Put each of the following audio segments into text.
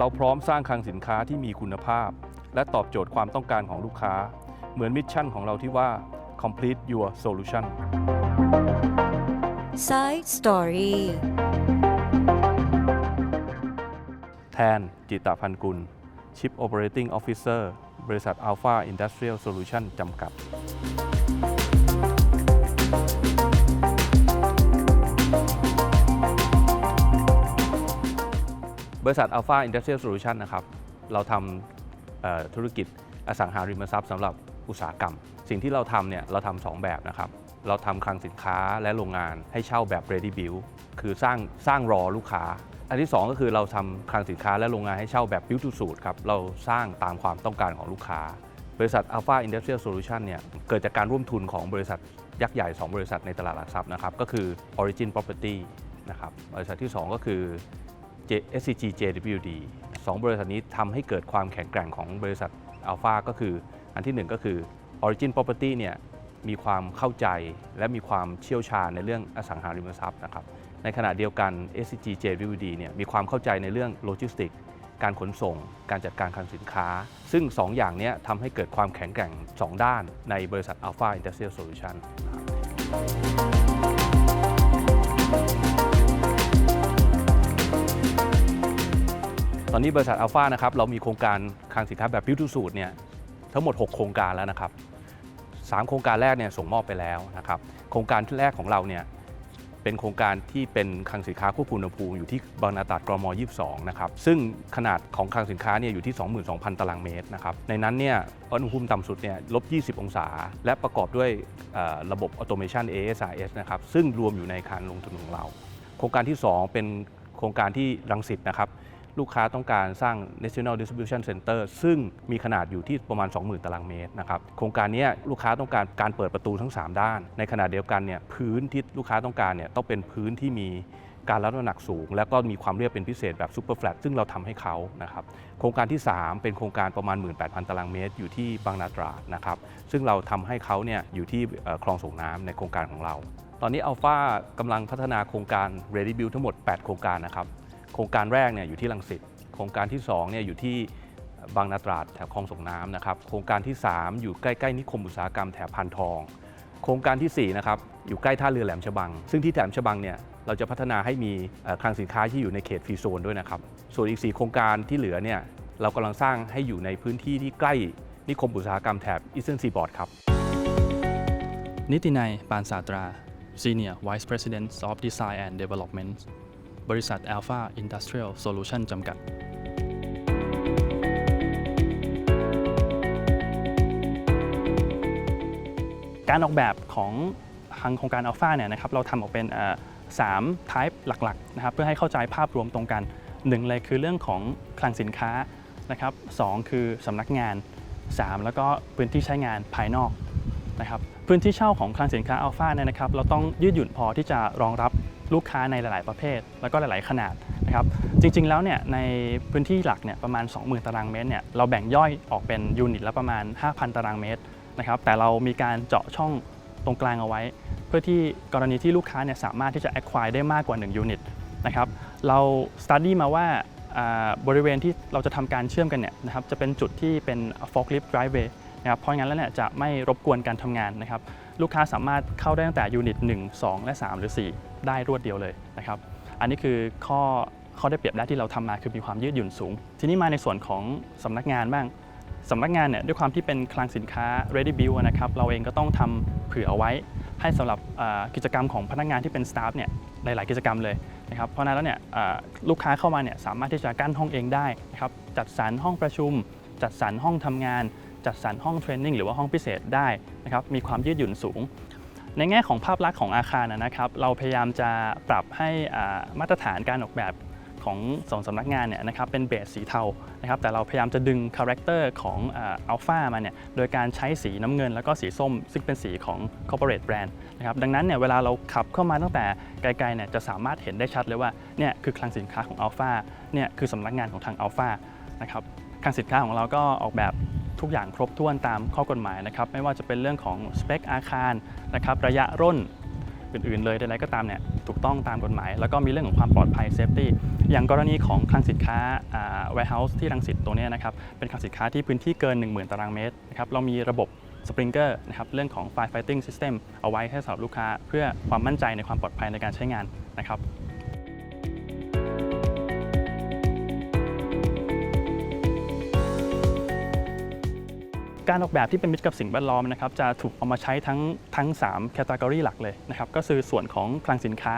เราพร้อมสร้างคลังสินค้าที่มีคุณภาพ และตอบโจทย์ความต้องการของลูกค้า เหมือนมิชชั่นของเราที่ว่า complete your solution Side Story แทน จิตาพันกุล Chief Operating Officer บริษัท Alpha Industrial Solution จำกัด บริษัท Alpha Industrial Solution นะครับ เราทำธุรกิจอสังหาริมทรัพย์สำหรับอุตสาหกรรม สิ่งที่เราทำเนี่ยเราทำสองแบบนะครับ เราทำคลังสินค้าและโรงงานให้เช่าแบบ ready build คือสร้างสร้างรอลูกค้า อันที่ 2 ก็คือเราทำคลังสินค้าและโรงงานให้เช่าแบบ build to suit ครับ เราสร้างตามความต้องการของลูกค้า บริษัท Alpha Industrial Solution เนี่ยเกิดจากการร่วมทุนของบริษัทยักษ์ใหญ่ 2 บริษัทในตลาดหลักทรัพย์นะครับ ก็คือ Origin Property นะครับ บริษัทที่ 2 ก็คือ SCG JWD สองบริษัทนี้ทำให้เกิดความแข็งแกร่งของบริษัท Alpha ก็คือ อันที่หนึ่งก็คือ Origin Property เนี่ยมีความเข้าใจและมีความเชี่ยวชาญในเรื่องอสังหาริมทรัพย์นะครับ ในขณะเดียวกัน SCG JWD เนี่ยมีความเข้าใจในเรื่องโลจิสติกการขนส่ง การจัดการคลังสินค้า ซึ่ง 2 อย่างเนี้ยทำให้เกิดความแข็งแกร่ง 2 ด้านในบริษัท Alpha Industrial Solution ต อนนี้บริษัท Alpha นะครับเรามีโครงการคลังสินค้าแบบ Build to Suit เนี่ยทั้งหมด 6 โครงการแล้วนะครับ3โครงการแรกเนี่ยส่งมอบไปแล้วนะครับโครงการที่แรกของเราเนี่ยเป็นโครงการที่เป็นคลังสินค้าควบคุมอุณหภูมิอยู่ที่บางนาตราดกรม22นะครับซึ่งขนาดของคลังสินค้าเนี่ยอยู่ที่ 22,000 ตารางเมตรนะครับในนั้นเนี่ยอุณหภูมิต่ำสุดเนี่ยลบ 20 องศา และประกอบด้วยระบบออโตเมชัน ASRS นะครับซึ่งรวมอยู่ในการลงทุนของเรา โครงการที่ 2 เป็นโครงการที่รังสิตนะครับ ลูกค้าต้องการสร้าง National Distribution Center ซึ่งมีขนาดอยู่ที่ประมาณ 20,000 ตารางเมตรนะครับโครงการนี้ลูกค้าต้องการการเปิดประตูทั้ง 3 ด้าน ในขณะเดียวกันเนี่ยพื้นที่ลูกค้าต้องการเนี่ยต้องเป็นพื้นที่มีการรับน้ำหนักสูง แล้วก็มีความเรียบเป็นพิเศษแบบซูเปอร์แฟลตซึ่งเราทำให้เขานะครับโครงการที่ 3 เป็นโครงการประมาณ 18,000 ตารางเมตร อยู่ที่บางนาตราดนะครับซึ่งเราทำให้เขาเนี่ยอยู่ที่คลองส่งน้ำในโครงการของเรา ตอนนี้อัลฟากำลังพัฒนาโครงการ Ready Build ทั้งหมด 8 โครงการนะครับ โครงการแรกเนี่ยอยู่ที่ลังสิตโครงการที่2เนี่ยอยู่ที่บางนาตราดแถบคลองส่งน้ำนะครับโครงการที่ 3 อยู่ใกล้ๆนิคมอุตสาหกรรมแถบพันทอง โครงการที่4นะครับอยู่ใกล้ท่าเรือแหลมฉบัง ซึ่งที่แหลมฉบังเนี่ยเราจะพัฒนาให้มีคลังสินค้าที่อยู่ในเขตฟรีโซนด้วยนะครับส่วนอีก 4 โครงการที่เหลือเนี่ยเรากำลังสร้างให้อยู่ในพื้นที่ที่ใกล้นิคมอุตสาหกรรมแถบอีสเทิร์นซีบอร์ดครับนิตินัยปานสาตรา Senior Vice President of Design and Development บริษัท Alpha Industrial Solution จำกัด การออกแบบของทางโครงการ Alpha เนี่ยนะครับเราทำออกเป็นเอ่อสาม type หลักๆนะครับเพื่อให้เข้าใจภาพรวมตรงกันหนึ่งเลยคือเรื่องของคลังสินค้านะครับสองคือสำนักงาน 3 แล้วก็พื้นที่ใช้งานภายนอกนะครับพื้นที่เช่าของคลังสินค้าอัลฟาเนี่ยนะครับ เราต้องยืดหยุ่นพอที่จะรองรับ ลูกค้าในหลาย ๆ ประเภท แล้วก็หลาย ๆ ขนาดนะครับ จริง ๆ แล้วเนี่ยในพื้นที่หลักเนี่ยประมาณ 20,000 ตารางเมตรเนี่ยเราแบ่งย่อยออกเป็นยูนิตละประมาณ 5,000 ตารางเมตรนะครับแต่เรามีการเจาะช่องตรงกลางเอาไว้ เพื่อที่กรณีที่ลูกค้าเนี่ยสามารถที่จะ acquire ได้มากกว่า 1 ยูนิตนะครับเรา study มาว่าบริเวณที่เราจะทำการเชื่อมกันเนี่ยนะครับจะเป็นจุดที่เป็น forklift driveway นะครับเพราะงั้นแล้วเนี่ยจะไม่รบกวนการทำงานนะครับลูกค้าสามารถเข้าได้ตั้งแต่ยูนิต 1 2 และ 3 หรือ 4 ได้รวดเดียวเลยนะครับอันนี้คือข้อข้อได้เปรียบแรกที่เราทำมาคือมีความยืดหยุ่นสูง ทีนี้มาในส่วนของสำนักงานบ้างสำนักงานเนี่ยด้วยความที่เป็นคลังสินค้า ready build นะครับเราเองก็ต้องทำเผื่อเอาไว้ให้สำหรับกิจกรรมของพนักงานที่เป็นสตาฟเนี่ยหลาย ๆ กิจกรรมเลยนะครับเพราะนั้นแล้วเนี่ยลูกค้าเข้ามาเนี่ยสามารถที่จะกั้นห้องเองได้นะครับจัดสรรห้องประชุม จัดสรรห้องทำงาน จัดสรรห้องเทรนนิ่งหรือว่าห้องพิเศษได้นะครับมีความยืดหยุ่นสูง ในแง่ของภาพลักษณ์ของอาคารนะครับ เราพยายามจะปรับให้มาตรฐานการออกแบบของสองสำนักงานเนี่ยนะครับเป็นเบสสีเทานะครับแต่เราพยายามจะดึงคาแรคเตอร์ของอัลฟามาเนี่ยโดยการใช้สีน้ำเงินแล้วก็สีส้ม ซึ่งเป็นสีของ corporate brand นะครับดังนั้นเนี่ยเวลาเราขับเข้ามาตั้งแต่ไกลๆเนี่ยจะสามารถเห็นได้ชัดเลยว่าเนี่ยคือคลังสินค้าของอัลฟาเนี่ยคือสำนักงานของทางอัลฟานะครับคลังสินค้าของเราก็ออกแบบ ทุกอย่างครบถ้วนตามข้อกฎหมายนะครับไม่ว่าจะเป็นเรื่องของสเปคอาคารนะครับระยะร่นอื่นๆ เลยใดๆก็ตามเนี่ยถูกต้องตามกฎหมาย แล้วก็มีเรื่องของความปลอดภัย safety อย่างกรณีของคลังสินค้าอ่า warehouse ที่รังสิตตัวนี้นะครับเป็นคลังสินค้าที่พื้นที่เกิน 10,000 ตารางเมตรนะครับเรามีระบบสปริงเกอร์นะครับเรื่องของ fire fighting system เอาไว้ให้สำหรับลูกค้า เพื่อความมั่นใจในความปลอดภัยในการใช้งานนะครับ การออกแบบที่เป็นมิตรกับสิ่งแวดล้อมนะครับจะถูกเอามาใช้ทั้งทั้ง3แคตตากรีหลักเลยนะครับก็คือส่วนของคลังสินค้า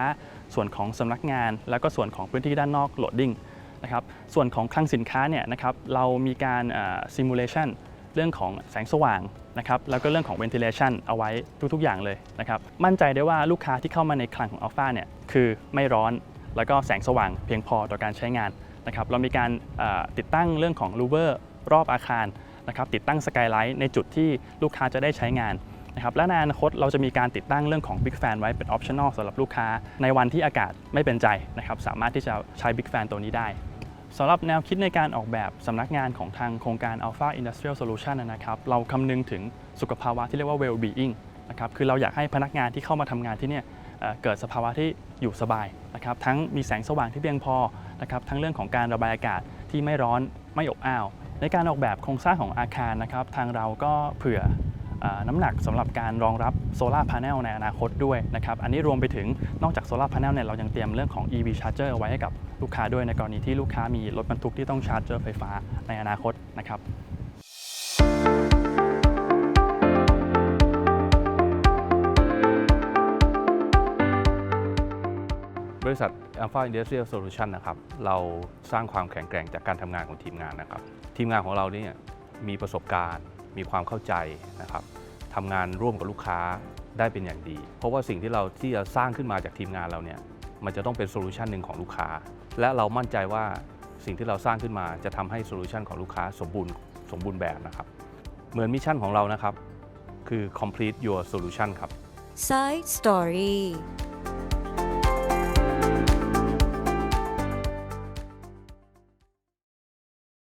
ส่วนของสำนักงาน แล้วก็ส่วนของพื้นที่ด้านนอกโหลดดิ้งนะครับส่วนของคลังสินค้าเนี่ยนะครับเรามีการซิมูเลชันเรื่องของแสงสว่างนะครับแล้วก็เรื่องของ ventilation เอาไว้ทุกๆ อย่างเลยนะครับมั่นใจได้ว่าลูกค้าที่เข้ามาในคลังของ Alpha เนี่ยคือไม่ร้อน แล้วก็แสงสว่างเพียงพอต่อการใช้งานนะครับเรามีการติดตั้งเรื่องของลูเวอร์รอบอาคาร นะครับติดตั้งสกายไลท์ในจุดที่ลูกค้าจะได้ใช้งานนะครับและในอนาคตเราจะมีการติดตั้งเรื่องของ Big Fan ไว้เป็น Optional สำหรับลูกค้าในวันที่อากาศไม่เป็นใจนะครับสามารถที่จะใช้ Big Fan ตัวนี้ได้สำหรับแนวคิดในการออกแบบสำนักงานของทางโครงการ Alpha Industrial Solution นะครับเราคำนึงถึงสุขภาวะที่เรียกว่า well being นะครับคือเราอยากให้พนักงานที่เข้ามาทำงานที่เนี่ยเกิดสภาวะที่อยู่สบายนะครับทั้งมีแสงสว่างที่เพียงพอนะครับทั้งเรื่องของการระบายอากาศที่ไม่ร้อนไม่อบอ้าว ในการออกแบบโครงสร้างของอาคารนะครับ ทางเราก็เผื่อน้ำหนักสำหรับการรองรับโซลาร์พาร์เนลในอนาคตด้วยนะครับ อันนี้รวมไปถึงนอกจากโซลาร์พาร์เนลเนี่ยเรายังเตรียมเรื่องของ EV Charger เอาไว้ให้กับลูกค้าด้วยในกรณีที่ลูกค้ามีรถบรรทุกที่ต้องชาร์จเจอร์ไฟฟ้าในอนาคตนะครับ บริษัท Alpha Industrial Solution นะครับ เราสร้างความแข็งแกร่งจากการทำงานของทีมงานนะครับ ทีมงานของเราเนี่ยมีประสบการณ์ มีความเข้าใจนะครับทำงานร่วมกับลูกค้าได้เป็นอย่างดี เพราะว่าสิ่งที่เราที่จะสร้างขึ้นมาจากทีมงานเราเนี่ยมันจะต้องเป็นโซลูชันหนึ่งของลูกค้า และเรามั่นใจว่าสิ่งที่เราสร้างขึ้นมาจะทำให้โซลูชันของลูกค้าสมบูรณ์สมบูรณ์แบบนะครับ เหมือนมิชชั่นของเรานะครับ คือ complete your solution ครับ Side Story